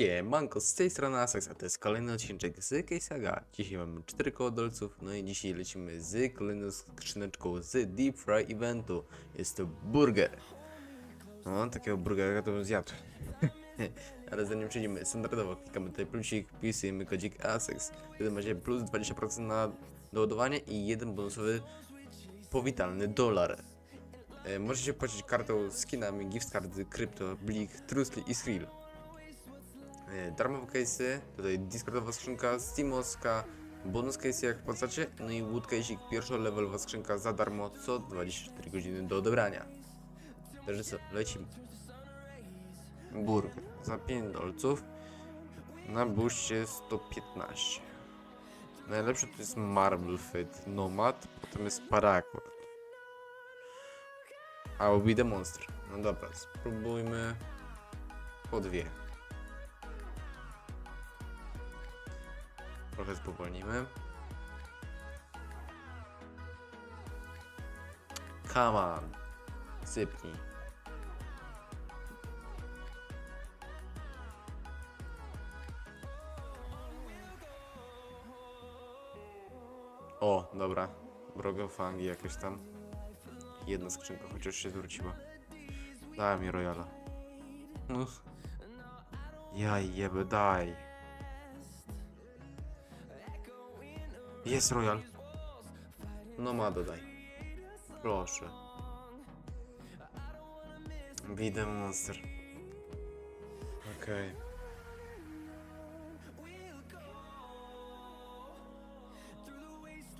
Siemanko, z tej strony Asax, a to jest kolejny odcinek z Case Saga. Dzisiaj mamy 4 koło dolców, no i dzisiaj lecimy z kolejną skrzyneczką z Deep Fry Eventu. Jest to burger. No, takiego burgera to bym zjadł. Ale zanim przejdziemy standardowo, klikamy tutaj plusik, wpisujemy kodzik ASEX. Wtedy macie plus 20% na doładowanie i jeden bonusowy powitalny dolar. E, możecie płacić kartą, skinami, gift cardy, krypto, blik, trusli i skrill. E, darmowe case'y, tutaj discordowa skrzynka, steamoska, bonus case jak płacacie, no i wood case'ik, pierwsza levelowa skrzynka za darmo co 24 godziny do odebrania. Także co, lecimy. Burger za 5 dolców, na buście 115. Najlepszy to jest Marble Fit Nomad, potem jest Paracord. A Be the Monster. No dobra, spróbujmy po dwie. Trochę spowolnimy. Come on. Sypnij. O, dobra. Brogofangi jakieś tam. Jedna skrzynka chociaż się zwróciła. Daj mi Royala. No. Jaj, jeby, daj. Jest Royal. No ma dodaj. Proszę. Widzę monster. Okej.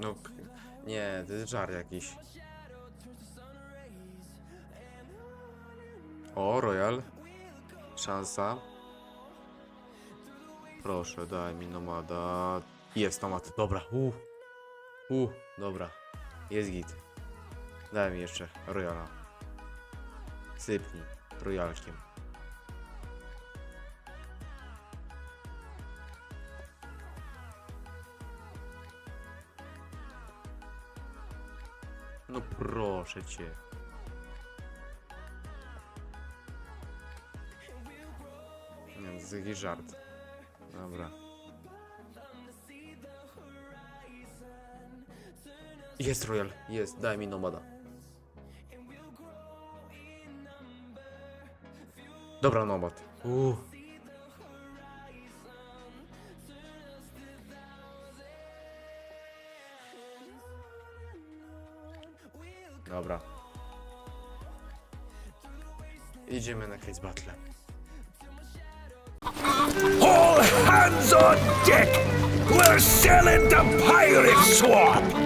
No, k- nie, to jest żar jakiś. O, Royal. Szansa. Proszę, daj mi nomada. Jest nomad, dobra. Uh. Uh, dobra. Jest git. Daj mi jeszcze Royala. Sypnij Royalkiem. No proszę cię. Nie, to jest jakiś żart. Dobra. Jest Royal, jest, daj mi nomada. Dobra, nomad. Uuu. Dobra. Idziemy na case battle. All hands on deck! We're sailing to Pirate Swamp!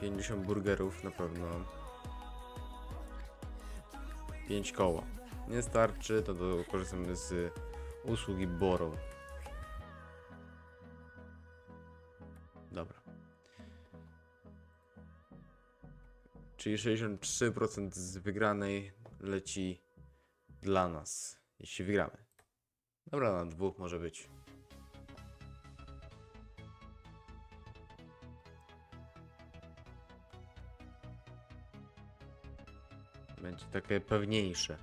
50 burgerów na pewno. 5 koła. Nie starczy, to, to korzystamy z usługi Borrow. Dobra. Czyli 63% z wygranej leci dla nas, jeśli wygramy. Dobra, na dwóch może być. Będzie takie pewniejsze.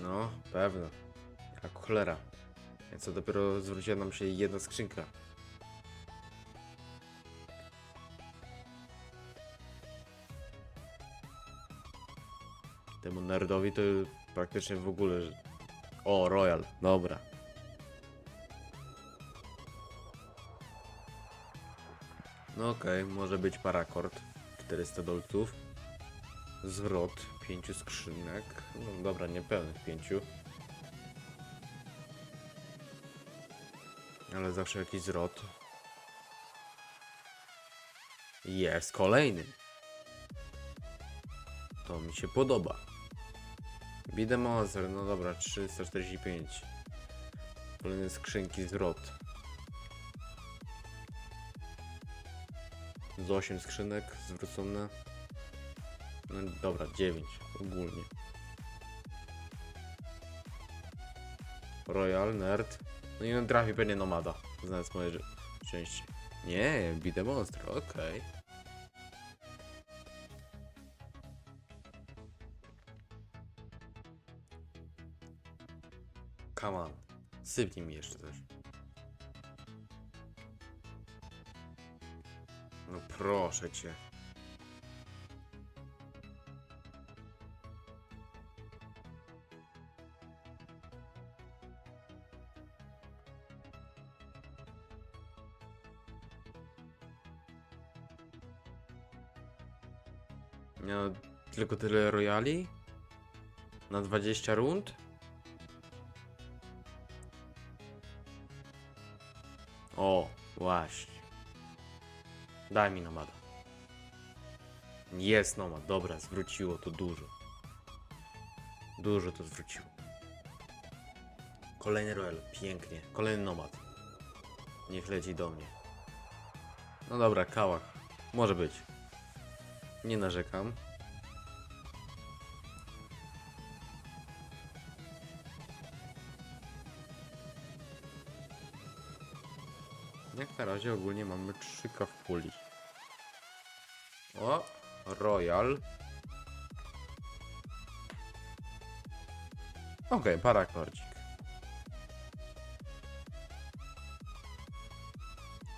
No, pewno. Jak cholera. Co dopiero zwróciła nam się jedna skrzynka. Temu nerdowi to praktycznie w ogóle. O, Royal, dobra. No okej, może być parakord. 400 dolców. Zwrot 5 skrzynek. No dobra, niepełnych 5. Ale zawsze jakiś zwrot. Jest kolejny. To mi się podoba. Bide Monster, no dobra, 345. Kolejne skrzynki zwrot. Z 8 skrzynek zwrócone. No dobra, 9 ogólnie. Royal, Nerd. No i on trafi pewnie Nomada, znając moje szczęście. Nie, Bide Monster, okej. Come on. Sypnij mi jeszcze też. Proszę cię. Tylko tyle royali? Na 20 rund? O, właśnie. Daj mi nomada. Jest nomad, dobra, zwróciło to dużo. Dużo to zwróciło. Kolejny royal, pięknie. Kolejny nomad. Niech leci do mnie. No dobra, kałach. Może być. Nie narzekam. Jak na razie ogólnie mamy 3 w puli. O, Royal. Okej, parakordzik.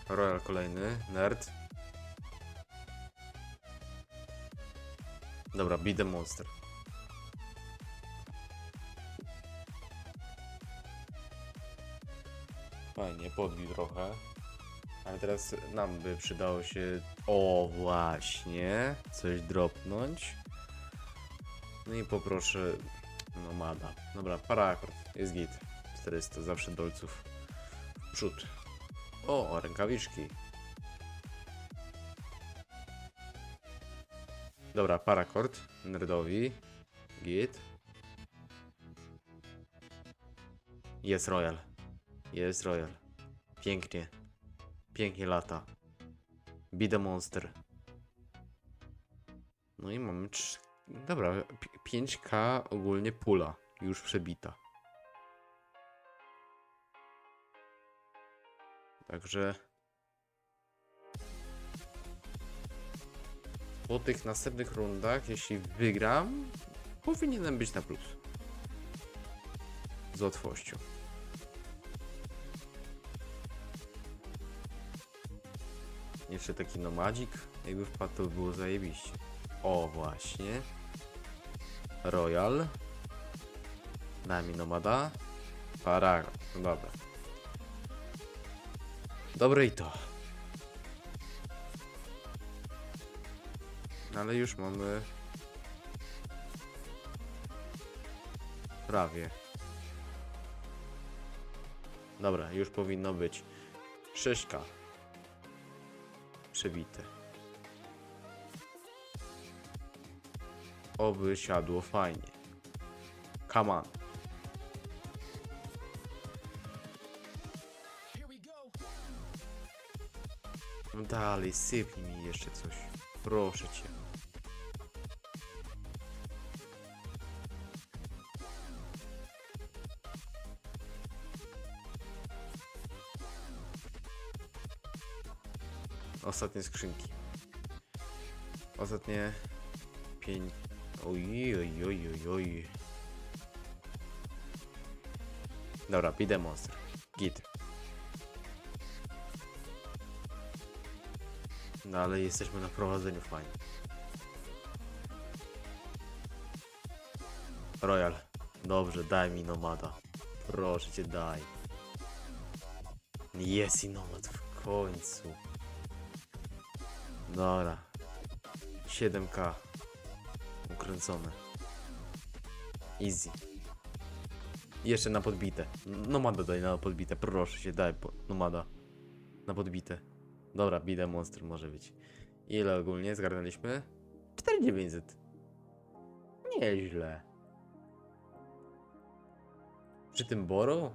Royal kolejny, nerd. Dobra, beat the monster. Fajnie, podbił trochę. Ale teraz nam by przydało się. O, właśnie. Coś dropnąć. No i poproszę nomada. Dobra, parakord. Jest git. 400, zawsze dolców. Przód. O, rękawiczki. Dobra, parakord. Nerdowi. Git. Jest Royal. Jest Royal. Pięknie. Pięknie lata. Be the monster. No i mamy trzy... Dobra, pi- 5k ogólnie pula. Już przebita. Także... Po tych następnych rundach, jeśli wygram, powinienem być na plus. Z łatwością. Jeszcze taki nomadzik, jakby wpadł, to by było zajebiście. O, właśnie. Royal. Daj mi nomada. Paragon. No dobra. Dobre i to. No Ale już mamy... Prawie. Dobra, już powinno być 6K przebite. Oby siadło fajnie. Come on. Dalej, sypnij mi jeszcze coś. Proszę cię. Ostatnie skrzynki. Ostatnie pięć. Oj, oj, oj, oj, oj. Dobra, Be Monster. Git. No ale jesteśmy na prowadzeniu fajnie. Royal. Dobrze, daj mi nomada. Proszę cię, daj. Jest i nomad w końcu. Dobra. 7k. Ukręcone. Easy. Jeszcze na podbite. Nomada daj na podbite. Proszę się, daj po... nomada. Na podbite. Dobra, bide monster może być. Ile ogólnie zgarnęliśmy? 4900. nieźle. Przy tym Boro?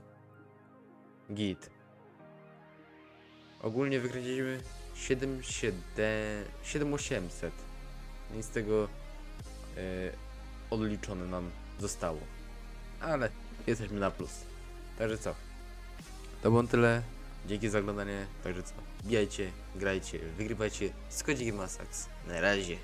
Git. Ogólnie wykręciliśmy 7, 7, 7800. No i z tego e, odliczone nam zostało. Ale jesteśmy na plus. Także co? To było tyle. Dzięki za oglądanie. Także co? Bijajcie, grajcie, wygrywajcie z kodzikiem Masax. Na razie.